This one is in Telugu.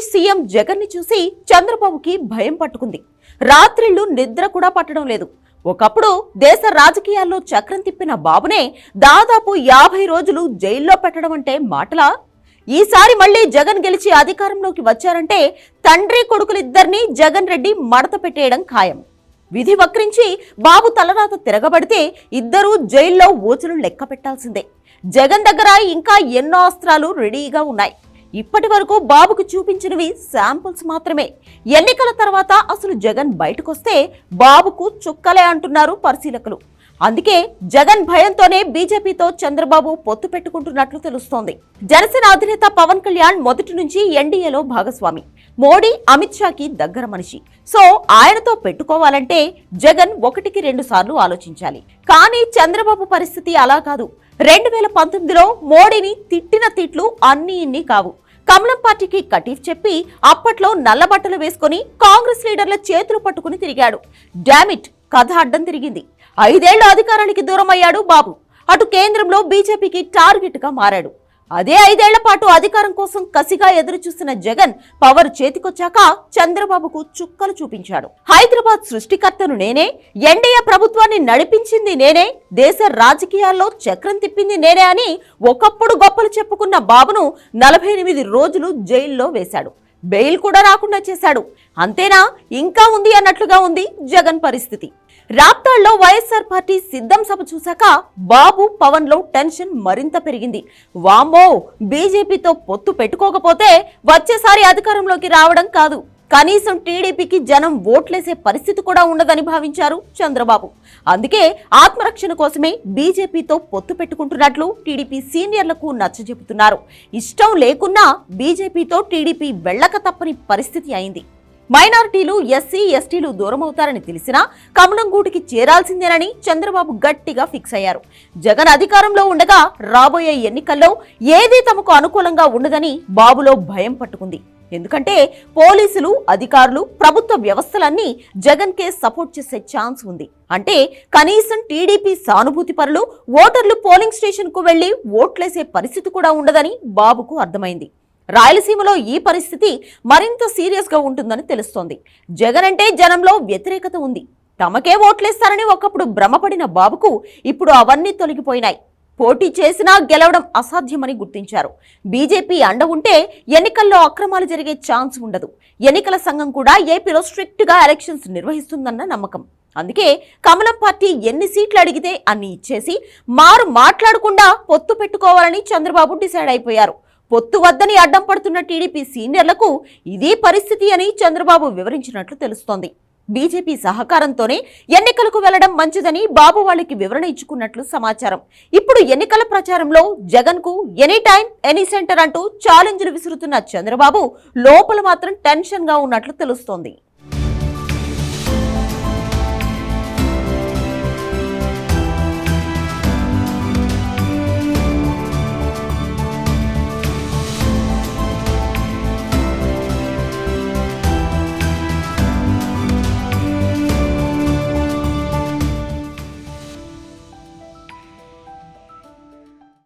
ఆంధ్రప్రదేశ్ సీఎం జగన్ని చూసి చంద్రబాబుకి భయం పట్టుకుంది. రాత్రిళ్ళు నిద్ర కూడా పట్టడం లేదు. ఒకప్పుడు దేశ రాజకీయాల్లో చక్రం తిప్పిన బాబునే దాదాపు యాభై రోజులు జైల్లో పెట్టడం అంటే మాటలా? ఈసారి మళ్ళీ జగన్ గెలిచి అధికారంలోకి వచ్చారంటే తండ్రి కొడుకులిద్దరినీ జగన్ రెడ్డి మడత పెట్టేయడం ఖాయం. విధి వక్రించి బాబు తలరాత తిరగబడితే ఇద్దరూ జైల్లో ఓచులు లెక్క పెట్టాల్సిందే. జగన్ దగ్గర ఇంకా ఎన్నో అస్త్రాలు రెడీగా ఉన్నాయి. ఇప్పటి వరకు బాబుకు చూపించినవి శాంపుల్స్ మాత్రమే. ఎన్నికల తర్వాత అసలు జగన్ బయటకొస్తే బాబుకు చుక్కలే అంటున్నారు పరిశీలకులు. అందుకే జగన్ భయంతోనే బీజేపీతో చంద్రబాబు పొత్తు పెట్టుకుంటున్నట్లు తెలుస్తోంది. జనసేన అధినేత పవన్ కళ్యాణ్ మొదటి నుంచి ఎన్డీఏలో భాగస్వామి. మోడీ అమిత్ షాకి దగ్గర మనిషి. సో ఆయనతో పెట్టుకోవాలంటే జగన్ ఒకటికి రెండు సార్లు ఆలోచించాలి. కానీ చంద్రబాబు పరిస్థితి అలా కాదు. రెండు వేల పంతొమ్మిదిలో మోడీని తిట్టిన తిట్లు అన్ని ఇన్ని కావు. కమలం పార్టీకి కటీఫ్ చెప్పి అప్పట్లో నల్లబట్టలు వేసుకుని కాంగ్రెస్ లీడర్ల చేతులు పట్టుకుని తిరిగాడు. డామిట్ కథ అడ్డం తిరిగింది. ఐదేళ్ళ అధికారానికి దూరం అయ్యాడు బాబు. అటు కేంద్రంలో బీజేపీకి టార్గెట్గా మారాడు. అదే ఐదేళ్ళ పాటు అధికారం కోసం కసిగా ఎదురుచూస్తున్న జగన్ పవర్ చేతికొచ్చాక చంద్రబాబుకు చుక్కలు చూపించాడు. హైదరాబాద్ సృష్టికర్తను నేనే ఎన్డీఏ ప్రభుత్వాన్ని నడిపించింది నేనే దేశ రాజకీయాల్లో చక్రం తిప్పింది నేనే అని ఒకప్పుడు గొప్పలు చెప్పుకున్న బాబును నలభై ఎనిమిది రోజులు జైల్లో వేశాడు. బెయిల్ కూడా రాకుండా చేశాడు. అంతేనా? ఇంకా ఉంది అన్నట్లుగా ఉంది జగన్ పరిస్థితి. రాప్తాడ్లో వైఎస్ఆర్ పార్టీ సిద్ధం సభ చూశాక బాబు పవన్లో టెన్షన్ మరింత పెరిగింది. వామ్మో బీజేపీతో పొత్తు పెట్టుకోకపోతే వచ్చేసారి అధికారంలోకి రావడం కాదు. కనీసం టీడీపీకి జనం ఓట్లేసే పరిస్థితి కూడా ఉండదని భావించారు చంద్రబాబు. అందుకే ఆత్మరక్షణ కోసమే బీజేపీతో పొత్తు పెట్టుకుంటున్నట్లు టీడీపీ సీనియర్లకు నచ్చజెబుతున్నారు ఇష్టం లేకున్నా బీజేపీతో టీడీపీ వెళ్ళక తప్పని పరిస్థితి అయింది. మైనారిటీలు ఎస్సీ ఎస్టీలు దూరమవుతారని తెలిసినా కమలంగూటికి చేరాల్సిందేనని చంద్రబాబు గట్టిగా ఫిక్స్ అయ్యారు. జగన్ అధికారంలో ఉండగా రాబోయే ఎన్నికల్లో ఏదీ తమకు అనుకూలంగా ఉండదని బాబులో భయం పట్టుకుంది. ఎందుకంటే పోలీసులు అధికారులు ప్రభుత్వ వ్యవస్థలన్నీ జగన్ కే సపోర్ట్ చేసే ఛాన్స్ ఉంది. అంటే కనీసం టీడీపీ సానుభూతి పరులు ఓటర్లు పోలింగ్ స్టేషన్కు వెళ్ళి ఓట్లేసే పరిస్థితి కూడా ఉండదని బాబుకు అర్థమైంది. రాయలసీమలో ఈ పరిస్థితి మరింత సీరియస్గా ఉంటుందని తెలుస్తోంది. జగన్ అంటే జనంలో వ్యతిరేకత ఉంది. తమకే ఓట్లేస్తారని ఒకప్పుడు భ్రమపడిన బాబుకు ఇప్పుడు అవన్నీ తొలగిపోయినాయి. పోటీ చేసినా గెలవడం అసాధ్యమని గుర్తించారు. బీజేపీ అండ ఉంటే ఎన్నికల్లో అక్రమాలు జరిగే ఛాన్స్ ఉండదు. ఎన్నికల సంఘం కూడా ఏపీలో స్ట్రిక్ట్గా ఎలక్షన్స్ నిర్వహిస్తుందన్న నమ్మకం. అందుకే కమలం పార్టీ ఎన్ని సీట్లు అడిగితే అన్ని ఇచ్చేసి మారు మాట్లాడకుండా పొత్తు పెట్టుకోవాలని చంద్రబాబు డిసైడ్ అయిపోయారు. పొత్తు వద్దని అడ్డం పడుతున్న టీడీపీ సీనియర్లకు ఇదే పరిస్థితి అని చంద్రబాబు వివరించినట్లు తెలుస్తోంది. బీజేపీ సహకారంతోనే ఎన్నికలకు వెళ్ళడం మంచిదని బాబు వాళ్ళకి వివరణ ఇచ్చుకున్నట్లు సమాచారం. ఇప్పుడు ఎన్నికల ప్రచారంలో జగన్కు ఎనీ టైం ఎనీ సెంటర్ అంటూ ఛాలెంజ్లు విసురుతున్న చంద్రబాబు లోపల మాత్రం టెన్షన్గా ఉన్నట్లు తెలుస్తోంది.